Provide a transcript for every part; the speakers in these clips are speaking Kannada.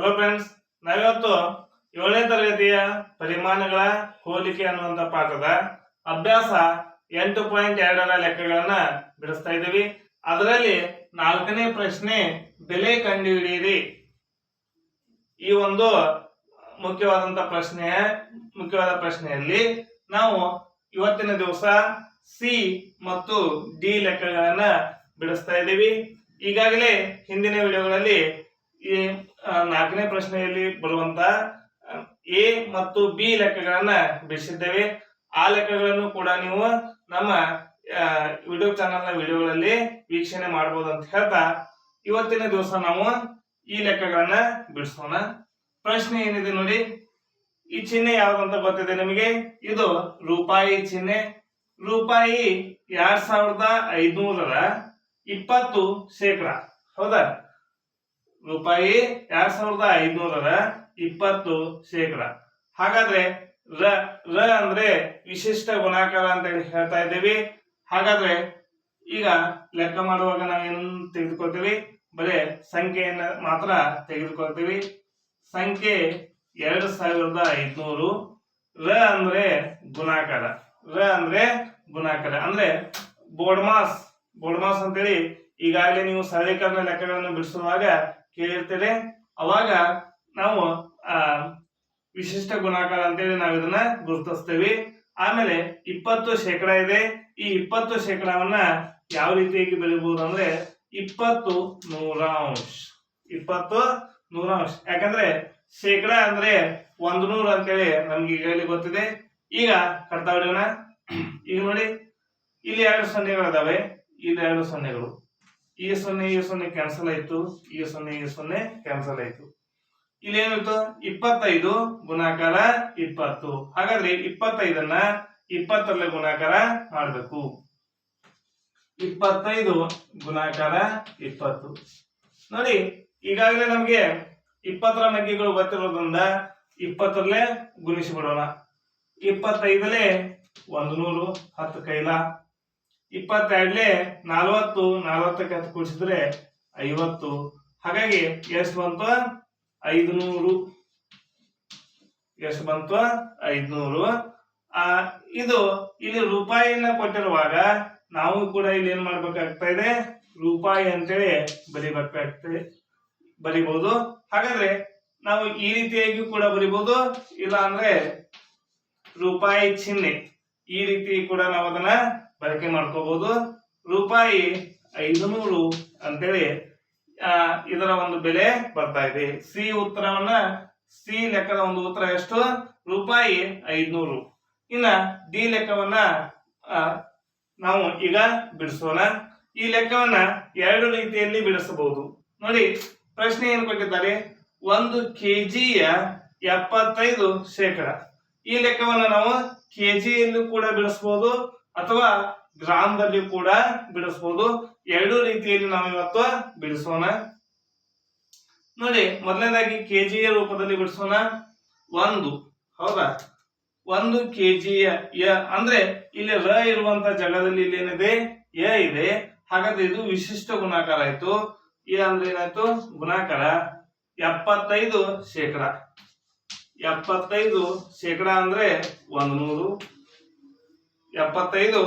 ಹಲೋ ಫ್ರೆಂಡ್ಸ್ ನಾವಿವತ್ತು ಏಳನೇ ತರಗತಿಯ ಪರಿಮಾಣಗಳ ಹೋಲಿಕೆ ಅನ್ನುವಂತ ಪಾಠದ ಅಭ್ಯಾಸ ಎಂಟು ಪಾಯಿಂಟ್ ಎರಡರ ಲೆಕ್ಕಗಳನ್ನ ಬಿಡಿಸ್ತಾ ಇದ್ದೀವಿ. ಅದರಲ್ಲಿ ನಾಲ್ಕನೇ ಪ್ರಶ್ನೆ, ಬೆಲೆ ಕಂಡುಹಿಡಿಯಿರಿ. ಈ ಒಂದು ಮುಖ್ಯವಾದಂತ ಪ್ರಶ್ನೆ, ಮುಖ್ಯವಾದ ಪ್ರಶ್ನೆಯಲ್ಲಿ ನಾವು ಇವತ್ತಿನ ದಿವಸ ಸಿ ಮತ್ತು ಡಿ ಲೆಕ್ಕಗಳನ್ನ ಬಿಡಿಸ್ತಾ ಇದ್ದೀವಿ. ಈಗಾಗಲೇ ಹಿಂದಿನ ವಿಡಿಯೋಗಳಲ್ಲಿ ಈ ನಾಲ್ಕನೇ ಪ್ರಶ್ನೆಯಲ್ಲಿ ಬರುವಂತ ಎ ಮತ್ತು ಬಿ ಲೆಕ್ಕಗಳನ್ನ ಬಿಡಿಸಿದ್ದೇವೆ. ಆ ಲೆಕ್ಕಗಳನ್ನು ಕೂಡ ನೀವು ನಮ್ಮ ವಿಡಿಯೋ ಚಾನಲ್ನ ವಿಡಿಯೋಗಳಲ್ಲಿ ವೀಕ್ಷಣೆ ಮಾಡಬಹುದು ಅಂತ ಹೇಳ್ತಾ, ಇವತ್ತಿನ ದಿವಸ ನಾವು ಈ ಲೆಕ್ಕಗಳನ್ನ ಬಿಡಿಸೋಣ. ಪ್ರಶ್ನೆ ಏನಿದೆ ನೋಡಿ, ಈ ಚಿಹ್ನೆ ಯಾವ್ದಂತ ಗೊತ್ತಿದೆ ನಿಮಗೆ? ಇದು ರೂಪಾಯಿ ಚಿಹ್ನೆ. ರೂಪಾಯಿ ಎರಡ್ ಸಾವಿರದ ಐದ್ನೂರರ ಇಪ್ಪತ್ತು ಶೇಕಡ. ಹೌದಾ? ರೂಪಾಯಿ ಎರಡ್ ಸಾವಿರದ ಐದುನೂರ ಇಪ್ಪತ್ತು ಶೇಕಡ. ಹಾಗಾದ್ರೆ ರ ರ ಅಂದ್ರೆ ವಿಶಿಷ್ಟ ಗುಣಾಕಾರ ಅಂತ ಹೇಳಿ ಹೇಳ್ತಾ ಇದ್ದೀವಿ. ಹಾಗಾದ್ರೆ ಈಗ ಲೆಕ್ಕ ಮಾಡುವಾಗ ನಾವೇನು ತೆಗೆದುಕೊಳ್ತೀವಿ? ಬರೇ ಸಂಖ್ಯೆಯನ್ನ ಮಾತ್ರ ತೆಗೆದುಕೊಳ್ತೀವಿ. ಸಂಖ್ಯೆ ಎರಡು ಸಾವಿರದ ಐದ್ನೂರು. ರ ಅಂದ್ರೆ ಗುಣಾಕಾರ. ರ ಅಂದ್ರೆ ಗುಣಾಕಾರ. ಅಂದ್ರೆ ಬೋರ್ಡ್ಮಾಸ್ ಬೋರ್ಡ್ಮಾಸ್ ಅಂತೇಳಿ ಈಗಾಗಲೇ ನೀವು ಸರಳೀಕರಣ ಲೆಕ್ಕಗಳನ್ನು ಬಿಡಿಸುವಾಗ ಕೇಳಿರ್ತೀರಿ ಅವಾಗ ನಾವು, ಆ, ವಿಶಿಷ್ಟ ಗುಣಾಕಾರ ಅಂತೇಳಿ ನಾವು ಇದನ್ನ ಗುರುತಿಸ್ತೇವೆ. ಆಮೇಲೆ ಇಪ್ಪತ್ತು ಶೇಕಡ ಇದೆ. ಈ ಇಪ್ಪತ್ತು ಶೇಕಡವನ್ನ ಯಾವ ರೀತಿಯಾಗಿ ಬೆಳಿಬಹುದು ಅಂದ್ರೆ ಇಪ್ಪತ್ತು ನೂರಾಂಶ. ಇಪ್ಪತ್ತು ನೂರಾಂಶ. ಯಾಕಂದ್ರೆ ಶೇಕಡ ಅಂದ್ರೆ ಒಂದು ನೂರು ಅಂತೇಳಿ ನಮ್ಗೆ ಈಗಾಗಲೇ ಗೊತ್ತಿದೆ. ಈಗ ಕಟ್ತಾ ಈಗ ನೋಡಿ, ಇಲ್ಲಿ ಎರಡು ಸೊನ್ನೆಗಳಿದಾವೆ. ಇಲ್ಲಿ ಎರಡು ಸೊನ್ನೆಗಳು. ಈ ಸೊನ್ನೆ ಈ ಸೊನ್ನೆ ಕ್ಯಾನ್ಸಲ್ ಆಯ್ತು, ಈ ಸೊನ್ನೆ ಈ ಸೊನ್ನೆ ಕ್ಯಾನ್ಸಲ್ ಆಯ್ತು. ಇಲ್ಲಿ ಏನಾಯ್ತು ಇಪ್ಪತ್ತೈದು ಗುಣಾಕಾರ ಇಪ್ಪತ್ತು. ಹಾಗಾದ್ರೆ ಇಪ್ಪತ್ತೈದನ್ನ ಇಪ್ಪತ್ತರಲ್ಲೇ ಗುಣಾಕಾರ ಮಾಡಬೇಕು. ಇಪ್ಪತ್ತೈದು ಗುಣಾಕಾರ ಇಪ್ಪತ್ತು. ನೋಡಿ, ಈಗಾಗಲೇ ನಮಗೆ ಇಪ್ಪತ್ತರ ಮಗ್ಗಿಗಳು ಗೊತ್ತಿರೋದ್ರಿಂದ ಇಪ್ಪತ್ತರಲ್ಲೇ ಗುಣಿಸಿ ಬಿಡೋಣ ಇಪ್ಪತ್ತೈದಲೇ ಒಂದು ನೂರು, ಹತ್ತು ಕೈಲ ಇಪ್ಪತ್ತೆರಡಲೆ ನಲವತ್ತು, ನಲವತ್ತಕ್ಕೆ ಹತ್ತು ಕೂಡಿಸಿದ್ರೆ ಐವತ್ತು. ಹಾಗಾಗಿ ಎಷ್ಟು ಬಂತು ಐದುನೂರು. ಎಷ್ಟು ಬಂತು ಐದ್ನೂರು. ಆ, ಇದು ಇಲ್ಲಿ ರೂಪಾಯಿನ ಕೊಟ್ಟಿರುವಾಗ ನಾವು ಕೂಡ ಇಲ್ಲಿ ಏನ್ ಮಾಡ್ಬೇಕಾಗ್ತಾ ಇದೆ? ರೂಪಾಯಿ ಅಂತೇಳಿ ಬರಿಬೇಕಾಗ್ತದೆ ಬರಿಬಹುದು ಹಾಗಾದ್ರೆ ನಾವು ಈ ರೀತಿಯಾಗಿ ಕೂಡ ಬರಿಬಹುದು ಇಲ್ಲ ಅಂದ್ರೆ ರೂಪಾಯಿ ಚಿಹ್ನೆ ಈ ರೀತಿ ಕೂಡ ನಾವು ಅದನ್ನ ಬಳಕೆ ಮಾಡ್ಕೋಬಹುದು ರೂಪಾಯಿ ಐದುನೂರು ಅಂತೇಳಿ ಇದರ ಒಂದು ಬೆಲೆ ಬರ್ತಾ ಇದೆ. ಸಿ ಉತ್ತರವನ್ನ, ಸಿ ಲೆಕ್ಕದ ಒಂದು ಉತ್ತರ ಎಷ್ಟು? ರೂಪಾಯಿ ಐದ್ನೂರು. ಇನ್ನ ಡಿ ಲೆಕ್ಕವನ್ನ ನಾವು ಈಗ ಬಿಡಿಸೋಣ. ಈ ಲೆಕ್ಕವನ್ನ ಎರಡು ರೀತಿಯಲ್ಲಿ ಬಿಡಿಸಬಹುದು. ನೋಡಿ, ಪ್ರಶ್ನೆ ಏನು ಕೊಟ್ಟಿದ್ದಾರೆ? ಒಂದು ಕೆಜಿಯ ಎಪ್ಪತ್ತೈದು ಶೇಕಡ. ಈ ಲೆಕ್ಕವನ್ನ ನಾವು ಕೆಜಿಯಲ್ಲೂ ಕೂಡ ಬಿಡಿಸಬಹುದು ಅಥವಾ ಗ್ರಾಮದಲ್ಲಿ ಕೂಡ ಬಿಡಿಸಬಹುದು ಎರಡು ರೀತಿಯಲ್ಲಿ ನಾವು ಇವತ್ತು ಬಿಡಿಸೋಣ. ನೋಡಿ, ಮೊದಲನೇದಾಗಿ ಕೆಜಿಯ ರೂಪದಲ್ಲಿ ಬಿಡಿಸೋಣ. ಒಂದು, ಹೌದಾ? ಒಂದು ಕೆಜಿಯ ಯ ಅಂದ್ರೆ ಇಲ್ಲಿ ರ ಇರುವಂತ ಜಾಗದಲ್ಲಿ ಇಲ್ಲಿ ಏನಿದೆ? ಯ ಇದೆ. ಹಾಗಾದ್ರೆ ಇದು ವಿಶಿಷ್ಟ ಗುಣಾಕಾರ ಆಯ್ತು. ಎ ಅಂದ್ರೆ ಏನಾಯ್ತು? ಗುಣಾಕಾರ. ಎಪ್ಪತ್ತೈದು ಶೇಕಡ. ಎಪ್ಪತ್ತೈದು ಶೇಕಡ ಅಂದ್ರೆ ಒಂದು ನೂರು. ಎಪ್ಪತ್ತೈದು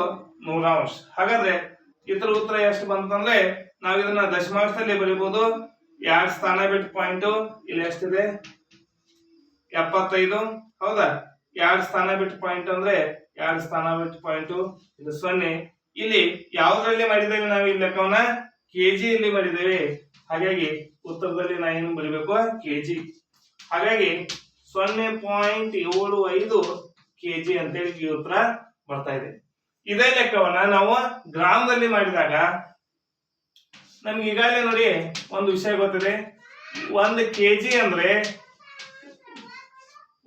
ನೂರಾಂಶ. ಹಾಗಾದ್ರೆ ಇತರ ಉತ್ತರ ಎಷ್ಟು ಬಂತಂದ್ರೆ ನಾವು ಇದನ್ನ ದಶಮಾಂಶದಲ್ಲಿ ಬರೀಬಹುದು. ಎರಡ್ ಸ್ಥಾನ ಬಿಟ್ಟು ಪಾಯಿಂಟ್ ಇಲ್ಲಿ ಎಷ್ಟಿದೆ? ಎಪ್ಪತ್ತೈದು. ಹೌದಾ? ಎರಡ್ ಸ್ಥಾನ ಬಿಟ್ಟು ಪಾಯಿಂಟ್ ಅಂದ್ರೆ ಎರಡ್ ಸ್ಥಾನ ಬಿಟ್ಟು ಪಾಯಿಂಟ್ ಇದು ಸೊನ್ನೆ. ಇಲ್ಲಿ ಯಾವ್ದ್ರಲ್ಲಿ ಮಾಡಿದ್ದೇವೆ ನಾವು ಈ ಲೆಕ್ಕವನ್ನ? ಕೆಜಿ ಇಲ್ಲಿ ಮಾಡಿದ್ದೇವೆ. ಹಾಗಾಗಿ ಉತ್ತರದಲ್ಲಿ ನಾ ಏನು ಬರಿಬೇಕು? ಕೆಜಿ. ಹಾಗಾಗಿ ಸೊನ್ನೆ ಪಾಯಿಂಟ್ ಏಳು ಐದು ಕೆಜಿ ಅಂತೇಳಿ ಈ ಉತ್ತರ ಬರ್ತಾ ಇದೆ. ಇದೇ ಲೆಕ್ಕವನ್ನ ನಾವು ಗ್ರಾಮದಲ್ಲಿ ಮಾಡಿದಾಗ ನಮ್ಗೆ ಈಗಾಗಲೇ ನೋಡಿ ಒಂದು ವಿಷಯ ಗೊತ್ತಿದೆ. ಒಂದು ಕೆಜಿ ಅಂದ್ರೆ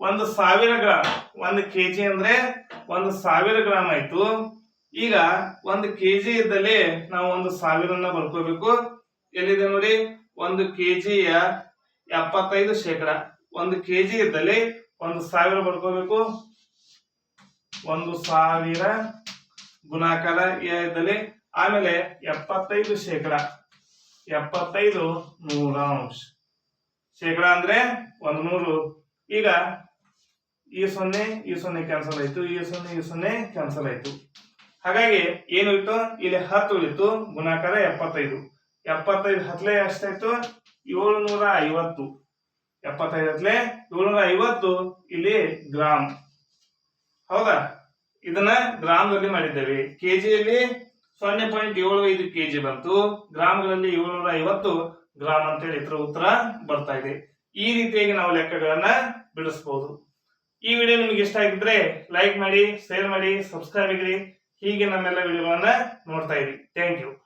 ಒಂದು ಸಾವಿರ ಗ್ರಾಮ್ ಒಂದು ಕೆಜಿ ಅಂದ್ರೆ ಒಂದು ಸಾವಿರ ಗ್ರಾಮ್ ಆಯ್ತು. ಈಗ ಒಂದು ಕೆಜಿ ಇದ್ದಲ್ಲಿ ನಾವು ಒಂದು ಸಾವಿರನ್ನ ಬರ್ಕೋಬೇಕು. ಎಲ್ಲಿದೆ ನೋಡಿ? ಒಂದು ಕೆ ಜಿಯ ಎಪ್ಪತ್ತೈದು ಶೇಕಡ. ಒಂದು ಕೆ ಜಿ ಇದ್ದಲ್ಲಿ ಒಂದು ಸಾವಿರ ಬರ್ಕೋಬೇಕು. ಒಂದು ಸಾವಿರ ಗುಣಾಕಾರ ಇದ್ದಲ್ಲಿ ಆಮೇಲೆ ಎಪ್ಪತ್ತೈದು ಶೇಕಡ. ಎಪ್ಪತ್ತೈದು ನೂರಾಂಶ. ಶೇಕಡ ಅಂದ್ರೆ ಒಂದು ನೂರು. ಈಗ ಈ ಸೊನ್ನೆ ಈ ಸೊನ್ನೆ ಕ್ಯಾನ್ಸಲ್ ಆಯ್ತು, ಈ ಸೊನ್ನೆ ಈ ಸೊನ್ನೆ ಕ್ಯಾನ್ಸಲ್ ಆಯ್ತು. ಹಾಗಾಗಿ ಏನು ಇಲ್ಲಿ ಹತ್ತು ಉಳಿತು ಗುಣಾಕಾರ ಎಪ್ಪತ್ತೈದು. ಎಪ್ಪತ್ತೈದು ಹತ್ಲೆ ಎಷ್ಟಾಯ್ತು? ಏಳುನೂರ ಐವತ್ತು. ಎಪ್ಪತ್ತೈದು ಹತ್ಲೆ ಏಳ್ನೂರ ಐವತ್ತು, ಇಲ್ಲಿ ಗ್ರಾಮ್. ಹೌದಾ? ಇದನ್ನ ಗ್ರಾಮದಲ್ಲಿ ಮಾಡಿದ್ದೇವೆ. ಕೆಜಿಯಲ್ಲಿ ಸೊನ್ನೆ ಪಾಯಿಂಟ್ ಏಳು ಐದು ಕೆಜಿ ಬಂತು. ಗ್ರಾಮಗಳಲ್ಲಿ ಏಳ್ನೂರ ಐವತ್ತು ಗ್ರಾಮ್ ಅಂತೇಳಿ ಇತರ ಉತ್ತರ ಬರ್ತಾ ಇದೆ. ಈ ರೀತಿಯಾಗಿ ನಾವು ಲೆಕ್ಕಗಳನ್ನ ಬಿಡಿಸಬಹುದು ಈ ವಿಡಿಯೋ ನಿಮ್ಗೆ ಇಷ್ಟ ಆಗಿದ್ರೆ ಲೈಕ್ ಮಾಡಿ, ಶೇರ್ ಮಾಡಿ, ಸಬ್ಸ್ಕ್ರೈಬ್ ಆಗಿರಿ. ಹೀಗೆ ನಮ್ಮೆಲ್ಲ ವಿಡಿಯೋಗಳನ್ನ ನೋಡ್ತಾ ಇರಿ. Thank you.